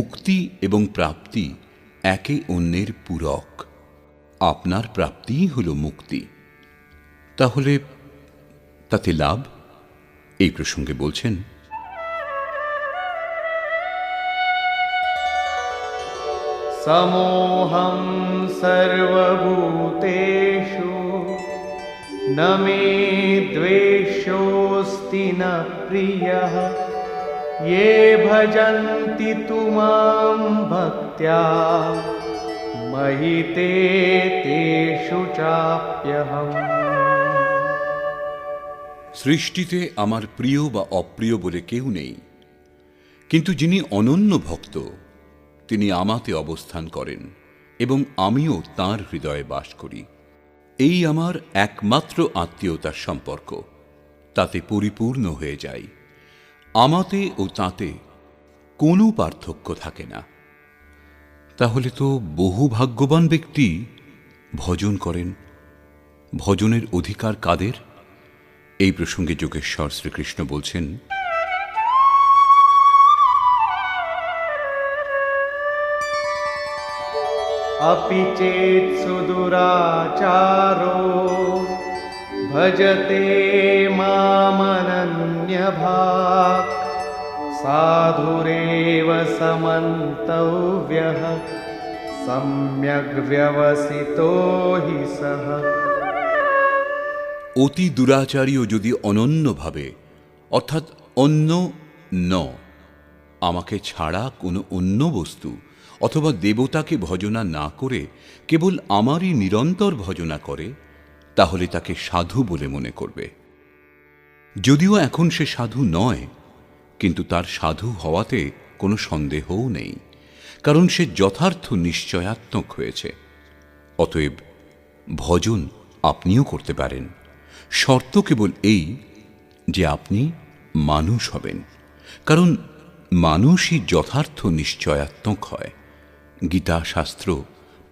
মুক্তি এবং প্রাপ্তি একে অন্যের পূরক। আপনার প্রাপ্তিই হল মুক্তি। তাহলে তাতে লাভ? এই প্রসঙ্গে বলছেন সমোহম সর্বভূতেষু, নমে দ্বেষোস্তি না প্রিয়। ये भजन्ति तु मां भक्त्या मयि ते तेषु चाप्यहम् সৃষ্টিতে আমার প্রিয় বা অপ্রিয় বলে কেউ নেই কিন্তু যিনি অনন্য ভক্ত তিনি আমাতে অবস্থান করেন এবং আমিও তার হৃদয়ে বাস করি এই আমার একমাত্র আত্মীয়তার সম্পর্ক তাতে পরিপূর্ণ হয়ে যাই আমাতে ও তাতে কোনো পার্থক্য থাকে না তাহলে তো বহু ভাগ্যবান ব্যক্তি ভজন করেন ভজনের অধিকার কাদের এই প্রসঙ্গে যোগেশ্বর শ্রীকৃষ্ণ বলছেন अपि चेत् सुदुराचारो भजते मामनन्यभाक् साधुरेव समन्तव्यः सम्यग्व्यवसितो हि सः অতি দুরাচারীও যদি অনন্যভাবে অর্থাৎ অন্য ন আমাকে ছাড়া কোনো অন্য বস্তু অথবা দেবতাকে ভজনা না করে কেবল আমারই নিরন্তর ভজনা করে তাহলে তাকে সাধু বলে মনে করবে। যদিও এখন সে সাধু নয়, কিন্তু তার সাধু হওয়াতে কোনো সন্দেহও নেই, কারণ সে যথার্থ নিশ্চয়াত্মক হয়েছে। অতএব ভজন আপনিও করতে পারেন। শর্ত কেবল এই যে আপনি মানুষ হবেন, কারণ মানুষই যথার্থ নিশ্চয়াত্মক হয়। গীতা শাস্ত্র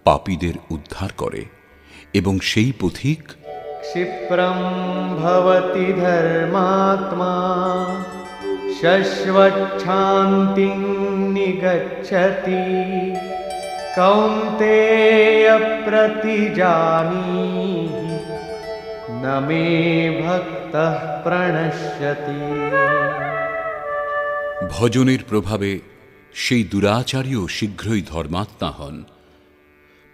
পাপীদের উদ্ধার করে এবং সেই পথিক क्षिप्रं भवति धर्मात्मा शश्वच्छान्तिं निगच्छति कौन्तेयप्रतिजानीहि न मे भक्तः प्रणश्यति ভজনের প্রভাবে সেই দুরাচারীও শীঘ্রই ধর্মাত্মা হন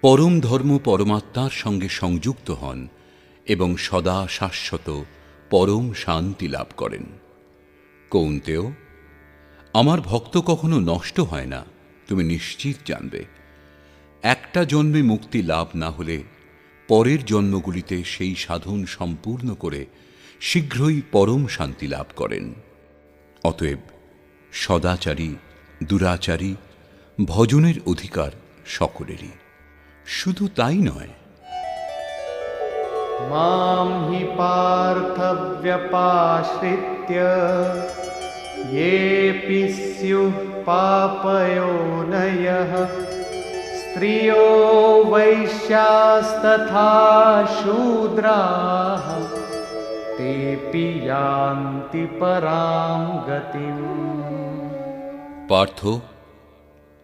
পরম ধর্ম পরমাত্মার সঙ্গে সংযুক্ত হন এবং সদা শাশ্বত পরম শান্তি লাভ করেন। কৌন্তেয়, আমার ভক্ত কখনো নষ্ট হয় না, তুমি নিশ্চিত জানবে। একটা জন্মে মুক্তি লাভ না হলে পরের জন্মগুলিতে সেই সাধন সম্পূর্ণ করে শীঘ্রই পরম শান্তি লাভ করেন। অতএব সদাচারী, দুরাচারী, ভজনের অধিকার সকলেরই। শুধু তাই নয় मां हि पार्थव्यपाश्रित्य येऽपि स्युः पापयोनयः स्त्रियो वैश्यास्तथा शूद्राः तेऽपि यान्ति परां गतिम् পার্থ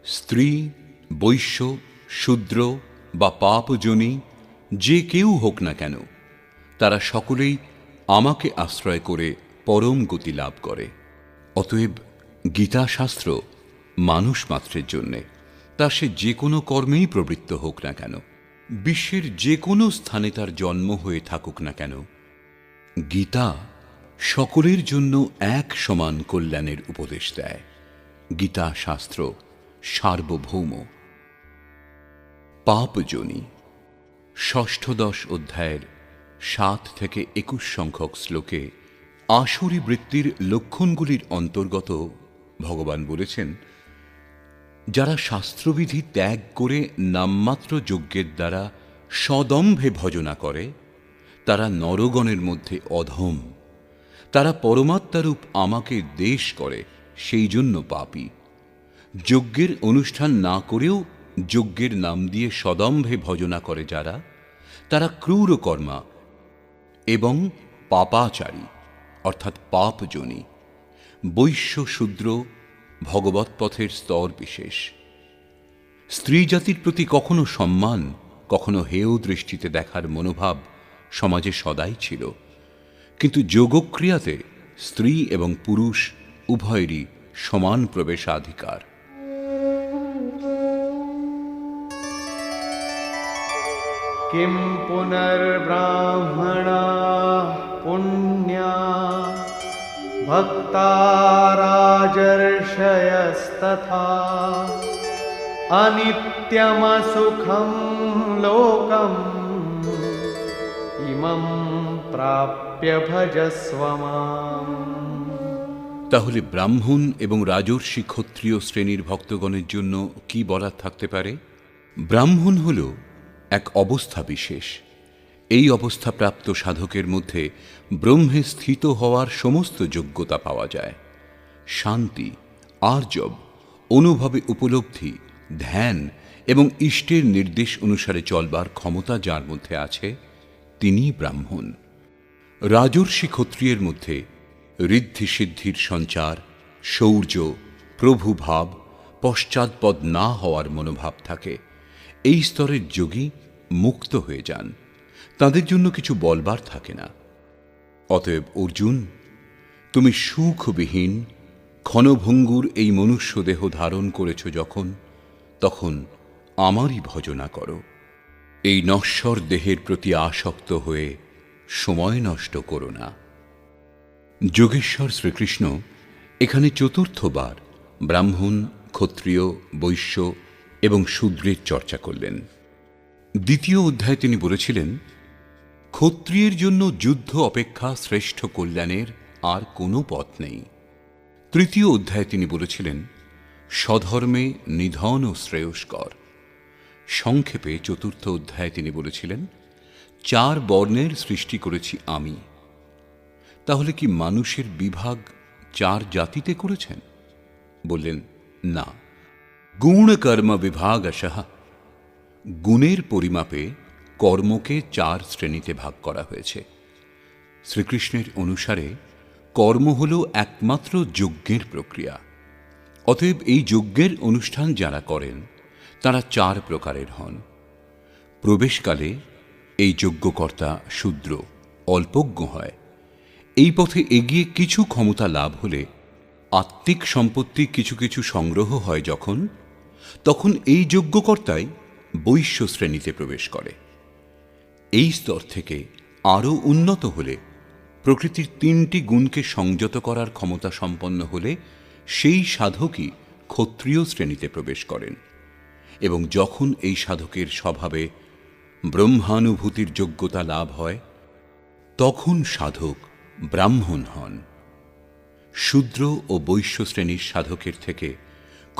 স্ত্রী বৈশ্য শূদ্র বা পাপজনী যে কেউ হোক না কেন, তারা সকলেই আমাকে আশ্রয় করে পরম গতি লাভ করে। অতএব গীতাশাস্ত্র মানুষ মাত্রের জন্যে, তা সে যে কোনো কর্মেই প্রবৃত্ত হোক না কেন, বিশ্বের যে কোনো স্থানে তার জন্ম হয়ে থাকুক না কেন, গীতা সকলের জন্য এক সমান কল্যাণের উপদেশ দেয়। গীতা শাস্ত্র সার্বভৌম। পাপজনী। ষষ্ঠদশ অধ্যায়ের সাত থেকে একুশ সংখ্যক শ্লোকে আসুরি বৃত্তির লক্ষণগুলির অন্তর্গত ভগবান বলেছেন, যারা শাস্ত্রবিধি ত্যাগ করে নামমাত্র যজ্ঞের দ্বারা সদম্ভে ভজনা করে, তারা নরগণের মধ্যে অধম। তারা পরমাত্মারূপ আমাকে দেশ করে, সেই জন্য পাপী। যজ্ঞের অনুষ্ঠান না করেও যজ্ঞের নাম দিয়ে সদম্ভে ভজনা করে যারা তারা ক্রূর কর্মা এবং পাপাচারী, অর্থাৎ পাপজনী। বৈশ্য শূদ্র ভগবত পথের স্তর বিশেষ। স্ত্রী জাতির প্রতি কখনো সম্মান, কখনো হেয় দৃষ্টিতে দেখার মনোভাব সমাজে সদাই ছিল। কিন্তু যোগক্রিয়াতে স্ত্রী এবং পুরুষ উভয়েরই সমান প্রবেশাধিকার। किं पुनर्ब्राह्मणाः पुण्या भक्ता राजर्षयस्तथा अनित्यमसुखं लोकम् इमं प्राप्य भजस्व माम् তাহলে ব্রাহ্মণ এবং রাজর্ষি ক্ষত্রিয় শ্রেণীর ভক্তগণের জন্য কি বলার থাকতে পারে ব্রাহ্মণ হল এক অবস্থা বিশেষ। এই অবস্থাপ্রাপ্ত সাধকের মধ্যে ব্রহ্মে স্থিত হওয়ার সমস্ত যোগ্যতা পাওয়া যায়। শান্তি, আর্জব, অনুভবে উপলব্ধি, ধ্যান এবং ইষ্টের নির্দেশ অনুসারে চলবার ক্ষমতা যার মধ্যে আছে তিনি ব্রাহ্মণ। রাজর্ষি ক্ষত্রিয়ের মধ্যে ঋদ্ধি সিদ্ধির সঞ্চার, শৌর্য, প্রভুভাব, পশ্চাৎপদ না হওয়ার মনোভাব থাকে। এই স্তরের যোগী মুক্ত হয়ে যান। তাদের জন্য কিছু বলবার থাকে না। অতএব, অর্জুন, তুমি সুখবিহীন, ক্ষণভঙ্গুর এই মনুষ্য দেহ ধারণ করেছ যখন, তখন আমারই ভজনা করো। এই নশ্বর দেহের প্রতি আসক্ত হয়ে সময় নষ্ট করো না। যোগেশ্বর শ্রীকৃষ্ণ এখানে চতুর্থবার ব্রাহ্মণ, ক্ষত্রিয়, বৈশ্য এবং শূদ্রের চর্চা করলেন। দ্বিতীয় অধ্যায়ে তিনি বলেছিলেন, ক্ষত্রিয়ের জন্য যুদ্ধ অপেক্ষা শ্রেষ্ঠ কল্যাণের আর কোনো পথ নেই। তৃতীয় অধ্যায়ে তিনি বলেছিলেন, স্বধর্মে নিধন ও শ্রেয়স্কর। সংক্ষেপে চতুর্থ অধ্যায়ে তিনি বলেছিলেন, চার বর্ণের সৃষ্টি করেছি আমি। তাহলে কি মানুষের বিভাগ চার জাতিতে করেছেন? বললেন, না। গুণ কর্ম বিভাগ গুণের পরিমাপে কর্মকে চার শ্রেণীতে ভাগ করা হয়েছে শ্রীকৃষ্ণের অনুসারে কর্ম হল একমাত্র যজ্ঞের প্রক্রিয়া অতএব এই যজ্ঞের অনুষ্ঠান যারা করেন তারা চার প্রকারের হন প্রবেশকালে এই যজ্ঞকর্তা শূদ্র অল্পজ্ঞ হয় এই পথে এগিয়ে কিছু ক্ষমতা লাভ হলে আত্মিক সম্পত্তি কিছু কিছু সংগ্রহ হয় যখন তখন এই যজ্ঞকর্তাই বৈশ্য শ্রেণীতে প্রবেশ করে। এই স্তর থেকে আরও উন্নত হলে, প্রকৃতির তিনটি গুণকে সংযত করার ক্ষমতা সম্পন্ন হলে সেই সাধকই ক্ষত্রিয় শ্রেণীতে প্রবেশ করেন এবং যখন এই সাধকের স্বভাবে ব্রহ্মানুভূতির যোগ্যতা লাভ হয়, তখন সাধক ব্রাহ্মণ হন। শূদ্র ও বৈশ্য শ্রেণির সাধকের থেকে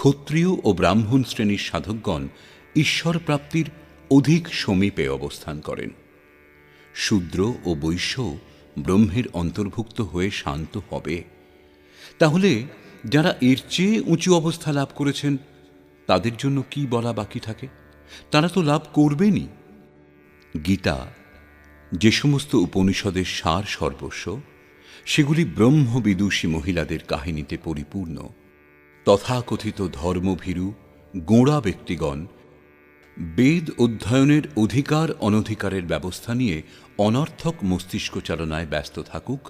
ক্ষত্রিয় ও ব্রাহ্মণ শ্রেণির সাধকগণ ঈশ্বর প্রাপ্তির অধিক সমীপে অবস্থান করেন। শূদ্র ও বৈশ্য ব্রহ্মের অন্তর্ভুক্ত হয়ে শান্ত হবে। তাহলে যারা এর চেয়ে উঁচু অবস্থা লাভ করেছেন, তাদের জন্য কি বলা বাকি থাকে? তারা তো লাভ করবেনই। গীতা, যে সমস্ত উপনিষদের সার সর্বস্ব, সেগুলি ব্রহ্মবিদুষী মহিলাদের কাহিনীতে পরিপূর্ণ। তথাকথিত ধর্মভীরু, গোঁড়া ব্যক্তিগণ বেদ অধ্যয়নের অধিকার অনধিকারের ব্যবস্থা নিয়ে অনর্থক মস্তিষ্ক চালনায় ব্যস্ত থাকুক,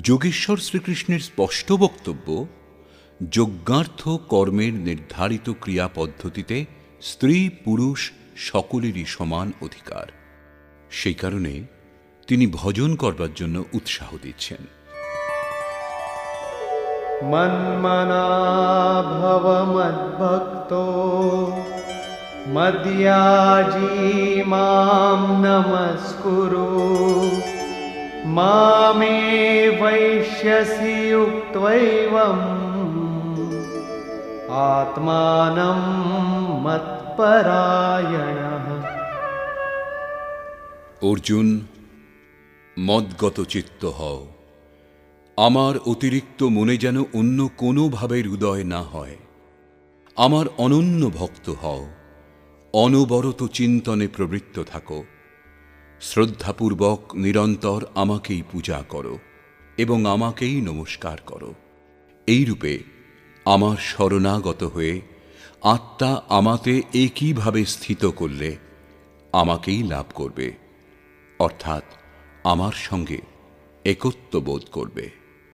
যোগেশ্বর শ্রীকৃষ্ণের স্পষ্ট বক্তব্য, যজ্ঞার্থ কর্মের নির্ধারিত ক্রিয়া পদ্ধতিতে স্ত্রী পুরুষ সকলেরই সমান অধিকার। সেই কারণে তিনি ভজন করবার জন্য উৎসাহ দিচ্ছেন। मन्मना भव मद्भक्तो मद्याजी मां नमस्कुरु मामे वैश्यसि युक्त्वैवम् आत्मानं मत्परायणः অর্জুন মদগত চিত্ত হও আমার অতিরিক্ত মনে যেন অন্য কোনো ভাবের উদয় না হয়। আমার অনন্য ভক্ত হও, অনবরত চিন্তনে প্রবৃত্ত থাকো। শ্রদ্ধাপূর্বক নিরন্তর আমাকেই পূজা করো এবং আমাকেই নমস্কার করো। এই রূপে আমার শরণাগত হয়ে আত্মা আমাতে একইভাবে স্থিত করলে আমাকেই লাভ করবে, অর্থাৎ আমার সঙ্গে একত্ব বোধ করবে।